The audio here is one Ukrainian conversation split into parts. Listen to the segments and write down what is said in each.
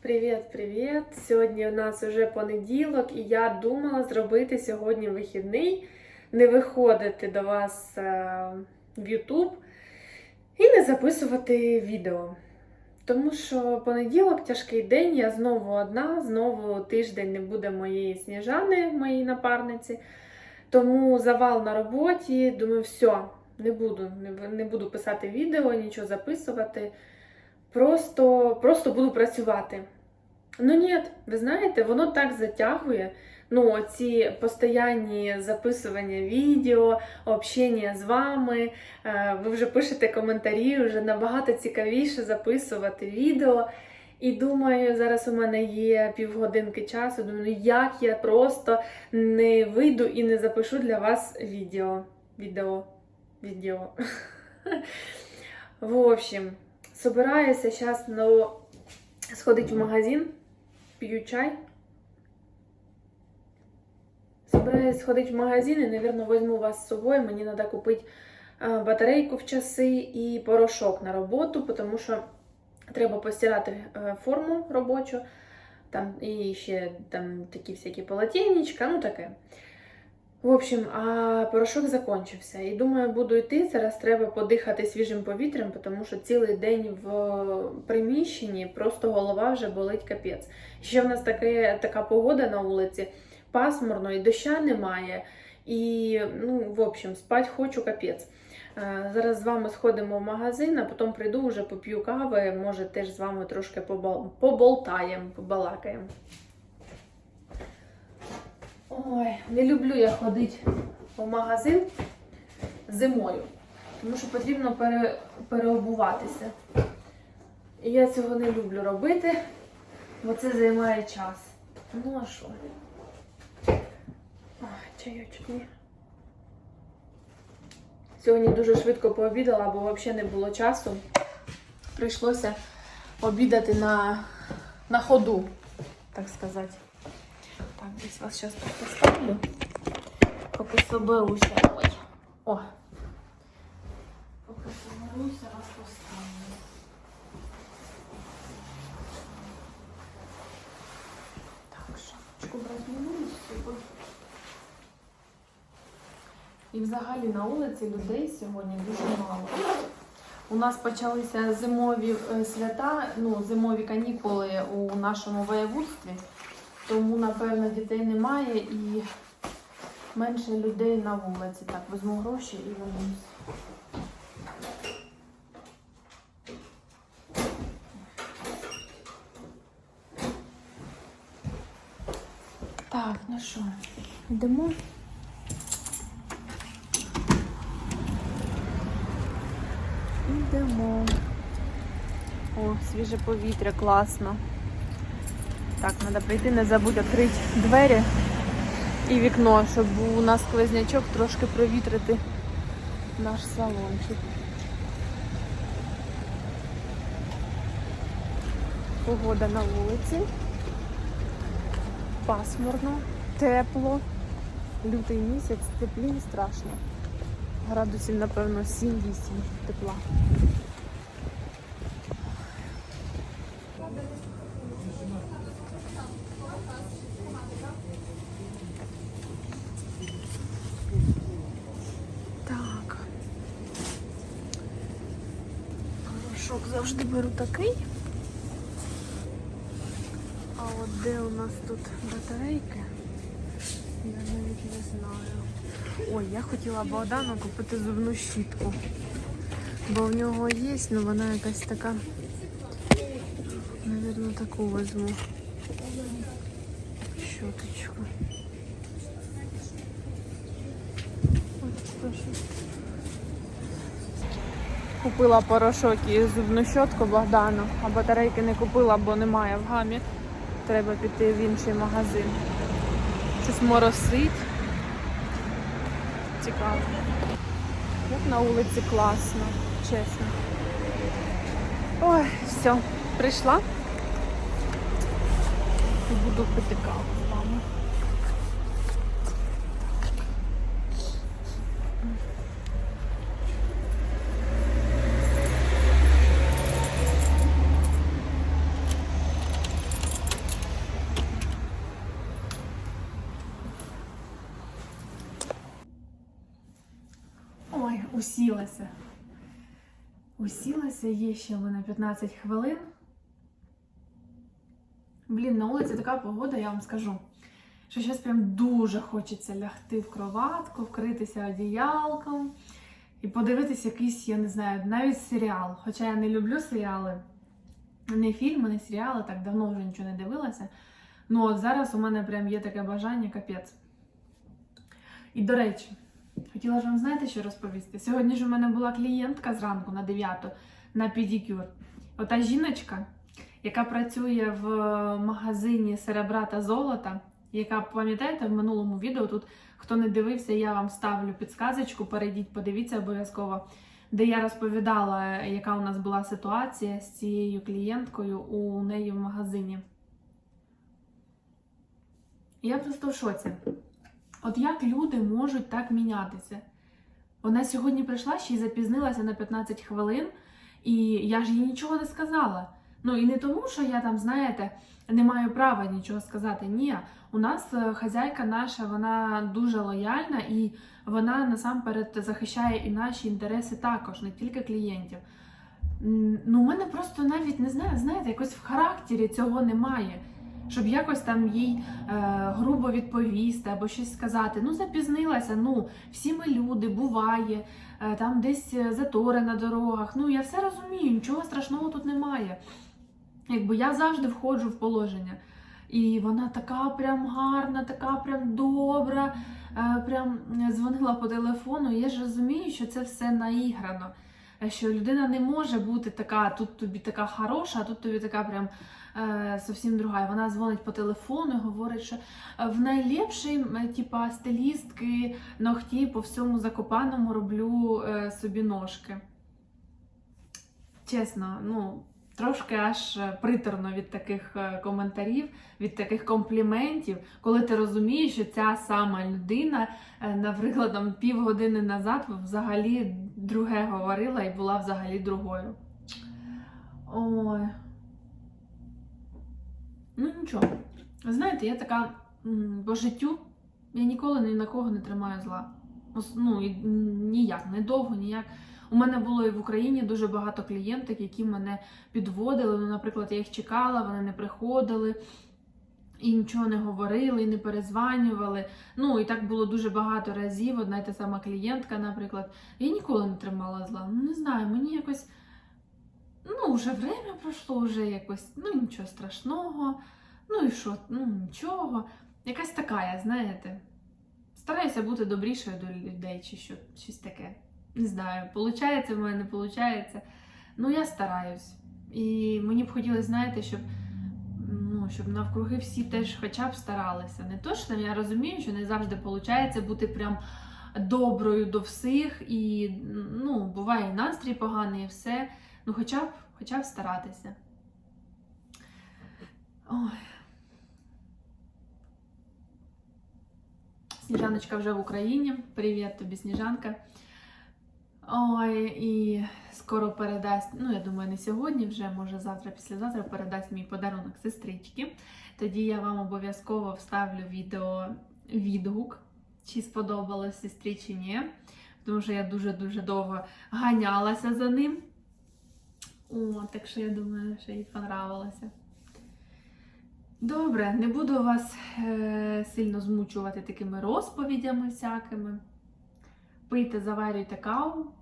Привіт, привіт! Сьогодні у нас вже понеділок, і я думала зробити сьогодні вихідний, не виходити до вас е, в YouTube і не записувати відео. Тому що понеділок тяжкий день, я знову одна, знову тиждень не буде моєї сніжани, моєї напарниці. Тому завал на роботі. Думаю, все, не буду, не буду писати відео, нічого записувати. Просто, просто буду працювати. Ну ні, ви знаєте, воно так затягує. Ну, ці постоянні записування відео, общення з вами. е, Ви вже пишете коментарі, вже набагато цікавіше записувати відео. І думаю, зараз у мене є півгодинки часу. Думаю, ну як я просто не вийду і не запишу для вас відео. Відео. Відео. В общем, собираюся зараз ну, сходити в магазин, п'ю чай. Собираюсь сходити в магазин і, мабуть, візьму вас з собою. Мені треба купити е, батарейку в часи і порошок на роботу, тому що треба постирати е, форму робочу. Там і ще там такі всякі полотенечка, ну таке. В общем, а порошок закінчився. І думаю, буду йти. Зараз треба подихати свіжим повітрям, тому що цілий день в приміщенні просто голова вже болить капець. Ще в нас таке, така погода на вулиці, пасмурно, і доща немає. І, ну, в общем, спать хочу капець. Е, Зараз з вами сходимо в магазин, а потім прийду, вже поп'ю кави, може теж з вами трошки побол- поболтаємо, побалакаємо. Ой, не люблю я ходити в магазин зимою, тому що потрібно пере, переобуватися. І я цього не люблю робити, бо це займає час. Ну а що? Чайочок ні. Сьогодні дуже швидко пообідала, бо взагалі не було часу. Прийшлося обідати на, на ходу, так сказати. Так, десь вас зараз тут поставлю. Поки соберуся. Ой. О. Поки соберуся, вас поставлю. Так, шапочку брати не буду з. І взагалі на вулиці людей сьогодні дуже мало. У нас почалися зимові е, свята, ну, зимові канікули у нашому воєводстві. Тому, напевно, дітей немає і менше людей на вулиці. Так, візьму гроші і вернусь. Так, ну що, йдемо. Йдемо. О, свіже повітря, класно. Так, треба прийти, не забудь відкрити двері і вікно, щоб у нас сквознячок трошки провітрити наш салончик. Погода на вулиці. Пасмурно, тепло. Лютий місяць, теплі не страшно. Градусів, напевно, 7-8 тепла. Так. Порошок завжди беру такий. А от де у нас тут батарейки? Я навіть не знаю. Ой, я хотіла Богдану купити зубну щітку. Бо в нього є, але вона якась така. Навірно, таку візьму. Щоточку. Ось прошу. Купила порошок і зубну щотку Богдану, а батарейки не купила, бо немає в гамі. Треба піти в інший магазин. Щось моросить. Цікаво. Як на вулиці класно, чесно. Ой, все, прийшла. І буду пити каву з вами. Усілася. Усілася, є ще в мене 15 хвилин. Блін, на вулиці така погода, я вам скажу. Що зараз прям дуже хочеться лягти в кроватку, вкритися одіялком і подивитись якийсь, я не знаю, навіть серіал. Хоча я не люблю серіали, не фільми, не серіали, так давно вже нічого не дивилася. Ну от зараз у мене прям є таке бажання, капець. І до речі, хотіла ж вам знаєте, що розповісти? Сьогодні ж у мене була клієнтка зранку на 9 на педикюр. Ота жіночка, яка працює в магазині серебра та золота, яка, пам'ятаєте, в минулому відео тут, хто не дивився, я вам ставлю підсказочку, перейдіть, подивіться обов'язково, де я розповідала, яка у нас була ситуація з цією клієнткою у неї в магазині. Я просто в шоці. От як люди можуть так мінятися? Вона сьогодні прийшла ще й запізнилася на 15 хвилин, і я ж їй нічого не сказала. Ну і не тому, що я там, знаєте, не маю права нічого сказати. Ні, у нас е, хазяйка наша, вона дуже лояльна і вона насамперед захищає і наші інтереси також, не тільки клієнтів. Ну, у мене просто навіть не знаю, знаєте, якось в характері цього немає. Щоб якось там їй е, грубо відповісти або щось сказати. Ну, запізнилася, ну, всі ми люди, буває, е, там десь затори на дорогах. Ну, я все розумію, нічого страшного тут немає. Якби я завжди входжу в положення. І вона така прям гарна, така прям добра, е, прям дзвонила по телефону. Я ж розумію, що це все наіграно. Що людина не може бути така, тут тобі така хороша, а тут тобі така прям е, зовсім друга. Вона дзвонить по телефону і говорить, що е, в найліпшій е, типа, стилістки ногті по всьому закопаному роблю е, собі ножки. Чесно, ну. Трошки аж е, приторно від таких е, коментарів, від таких компліментів, коли ти розумієш, що ця сама людина, е, наприклад, там півгодини назад взагалі друге говорила і була взагалі другою. Ой. Ну нічого. Знаєте, я така по життю, я ніколи ні на кого не тримаю зла. Ну, ніяк, не довго, ніяк. У мене було і в Україні дуже багато клієнток, які мене підводили. Ну, наприклад, я їх чекала, вони не приходили. І нічого не говорили, і не перезванювали. Ну і так було дуже багато разів. Одна й та сама клієнтка, наприклад. Я ніколи не тримала зла. Ну не знаю, мені якось. Ну, вже время пройшло, вже якось, ну нічого страшного. Ну і що? Ну нічого. Якась така, я, знаєте. Стараюся бути добрішою до людей, чи що, щось таке. Не знаю, получається в мене, не получається. Ну, я стараюсь. І мені б хотілося, знаєте, щоб, ну, щоб навкруги всі теж хоча б старалися. Не то, що я розумію, що не завжди виходить бути прям доброю до всіх, і ну, буває і настрій поганий, і все. Ну, хоча б, хоча б старатися. Ой. Сніжаночка вже в Україні. Привіт тобі, Сніжанка. Ой, і скоро передасть, ну я думаю, не сьогодні, вже може завтра, післязавтра передасть мій подарунок сестрички. Тоді я вам обов'язково вставлю відео відгук, чи сподобалось сестрі чи ні. Тому що я дуже-дуже довго ганялася за ним. О, так що я думаю, що їй понравилося. Добре, не буду вас е, сильно змучувати такими розповідями всякими. Пийте, заварюйте каву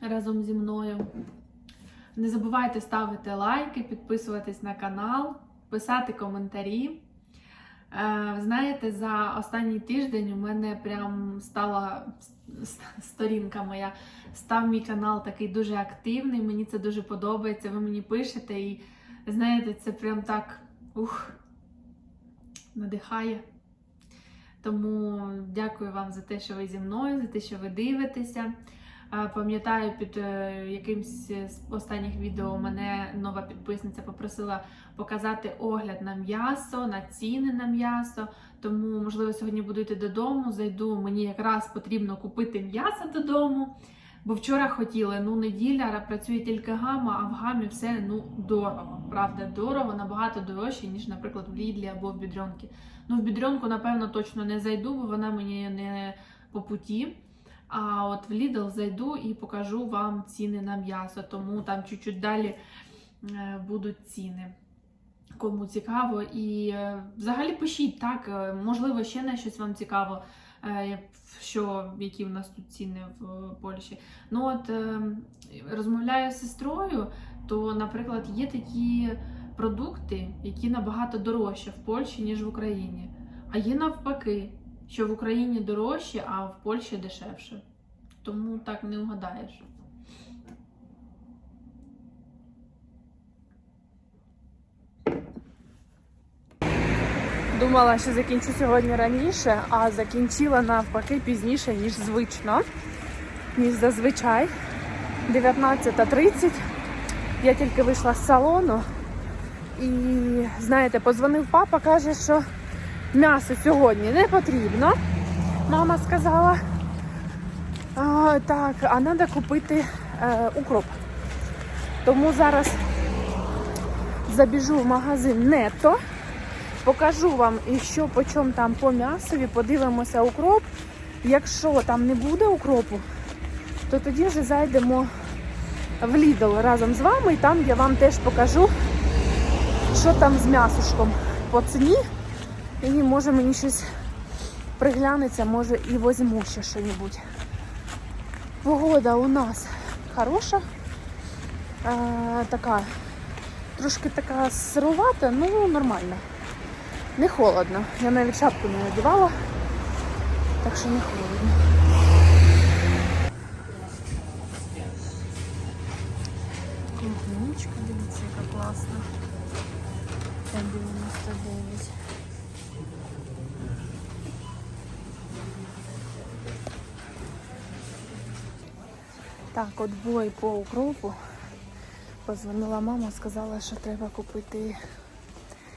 разом зі мною. Не забувайте ставити лайки, підписуватись на канал, писати коментарі. Е, Знаєте, за останній тиждень у мене прям стала сторінка моя, став мій канал такий дуже активний. Мені це дуже подобається. Ви мені пишете, і знаєте, це прям так ух, надихає. Тому дякую вам за те, що ви зі мною, за те, що ви дивитеся. Пам'ятаю, під е, якимсь з останніх відео мене нова підписниця попросила показати огляд на м'ясо, на ціни на м'ясо. Тому, можливо, сьогодні буду йти додому. Зайду, мені якраз потрібно купити м'ясо додому. Бо вчора хотіли, ну неділя працює тільки гама, а в гамі все ну дорого. Правда, дорого, набагато дорожче, ніж, наприклад, в Лідлі або в Бідрьонки. Ну, в Бідрьонку, напевно, точно не зайду, бо вона мені не по путі. А от в Lidl зайду і покажу вам ціни на м'ясо, тому там чуть-чуть далі е, будуть ціни. Кому цікаво. І е, взагалі пишіть так, е, можливо, ще на щось вам цікаво, що, які в нас тут ціни в Польщі. Ну от е, розмовляю з сестрою, то, наприклад, є такі продукти, які набагато дорожчі в Польщі, ніж в Україні. А є навпаки, що в Україні дорожче, а в Польщі дешевше. Тому так не угадаєш. Думала, що закінчу сьогодні раніше, а закінчила навпаки пізніше, ніж звично, ніж зазвичай. 19.30. Я тільки вийшла з салону. І знаєте, позвонив папа, каже, що м'ясо сьогодні не потрібно. Мама сказала. А, так, а треба купити е, укроп. Тому зараз забіжу в магазин Нетто, покажу вам, і що по чому там по м'ясові, подивимося укроп. Якщо там не буде укропу, то тоді вже зайдемо в Lidl разом з вами, і там я вам теж покажу, що там з м'ясушком по ціні. І може мені щось приглянеться, може і возьму ще щось. Погода у нас хороша. Е, така, трошки така сирувата, ну нормально. Не холодно. Я навіть шапку не надівала, так що не холодно. Клубничка, дивіться, яка класна. 5,99. Так, от бой по укропу. Позвонила мама, сказала, що треба купити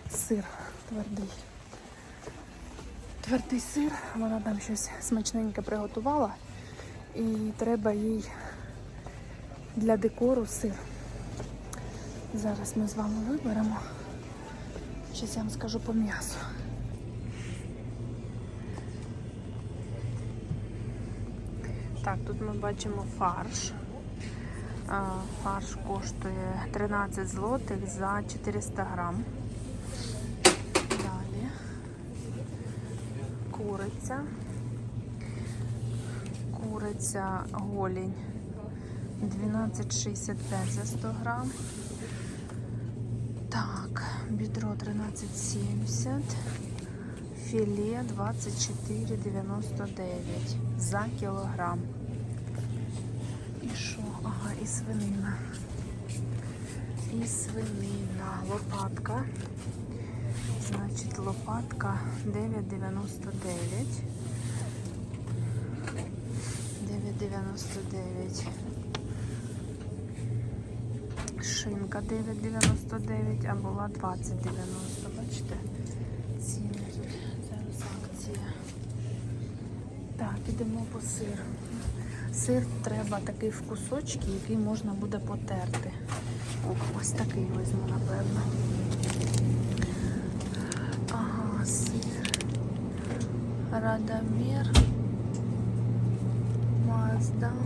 сир твердий. Твердий сир, вона там щось смачненьке приготувала. І треба їй для декору сир. Зараз ми з вами виберемо. Щось я вам скажу по м'ясу. Так, тут ми бачимо фарш. Фарш коштує 13 злотих за 400 грам. Далі куриця. Куриця голінь 12,65 за 100 грам. Так, бедро 13,70. Філе 24,99 за кілограм. І що? Ага, і свинина. І свинина. Лопатка. Значить, лопатка 9,99. 9,99. Шинка 9,99, а була 20,90. Бачите? Ціни зараз акція. Так, ідемо по сир. Сир треба такий в кусочки, який можна буде потерти. О, ось такий візьму, напевно. Радомір. Маздам.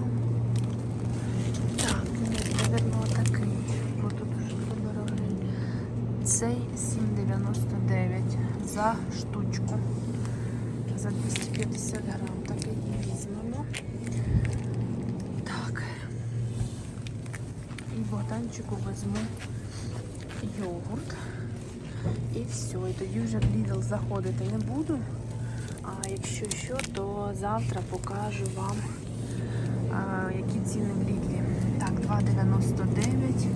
Так, ні, напевно, такий. Бо тут уже дорогий. Цей 7,99 за штучку. За 250 грам. Такий і візьмемо. Так. І Богданчику візьму йогурт. І все. І тоді вже в Lidl заходити не буду. А якщо що, то завтра покажу вам, а, які ціни в Лідлі. Так, 2,99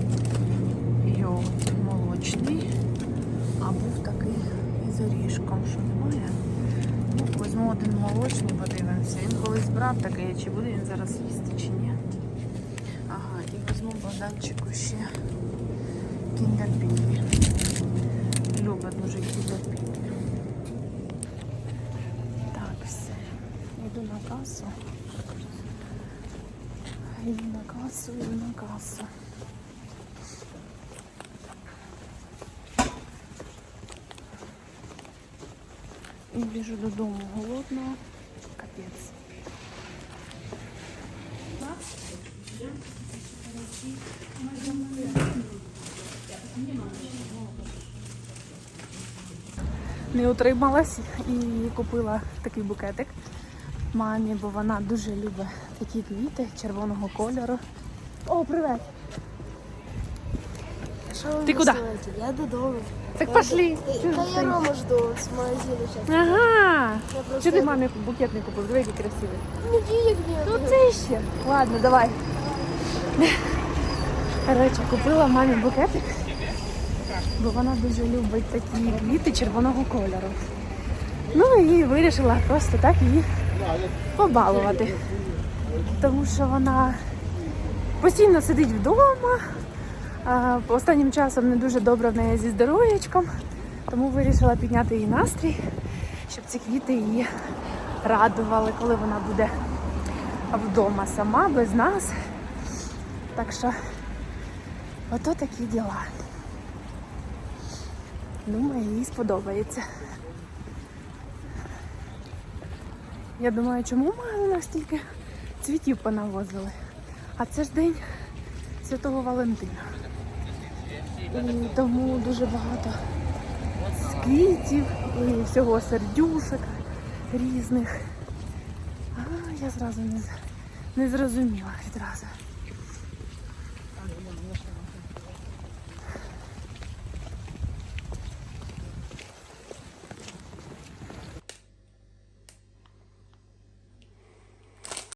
йогурт молочний. А був такий із орішком, що немає. Ну, візьму один молочний, подивимося. Він колись брав такий, чи буде він зараз їсти, чи ні. Ага, і візьму Богданчику ще Kinder касу. І на касу, і на касу. І біжу додому голодна. Капець. Не утрималась і купила такий букетик мамі, бо вона дуже любить такі квіти червоного кольору. О, привет! Що ви Ти куди? Я додому. Так пошли. Та я Рому жду з магазину зараз. Ага. Я просто... Чого ти мамі букет не купив? Диви, який красивий. Ну, денег нет. Ну це ще. Ладно, давай. Коротше, купила мамі букетик, бо вона дуже любить такі квіти червоного кольору. Ну і вирішила просто так її побалувати. Тому що вона постійно сидить вдома. Останнім часом не дуже добре в неї зі здоров'ячком, тому вирішила підняти її настрій, щоб ці квіти її радували, коли вона буде вдома сама, без нас. Так що ото такі діла. Думаю, їй сподобається. Я думаю, чому в магазинах стільки цвітів понавозили? А це ж день Святого Валентина. І тому дуже багато квітів і всього сердюшок різних. А, я зразу не, не зрозуміла відразу.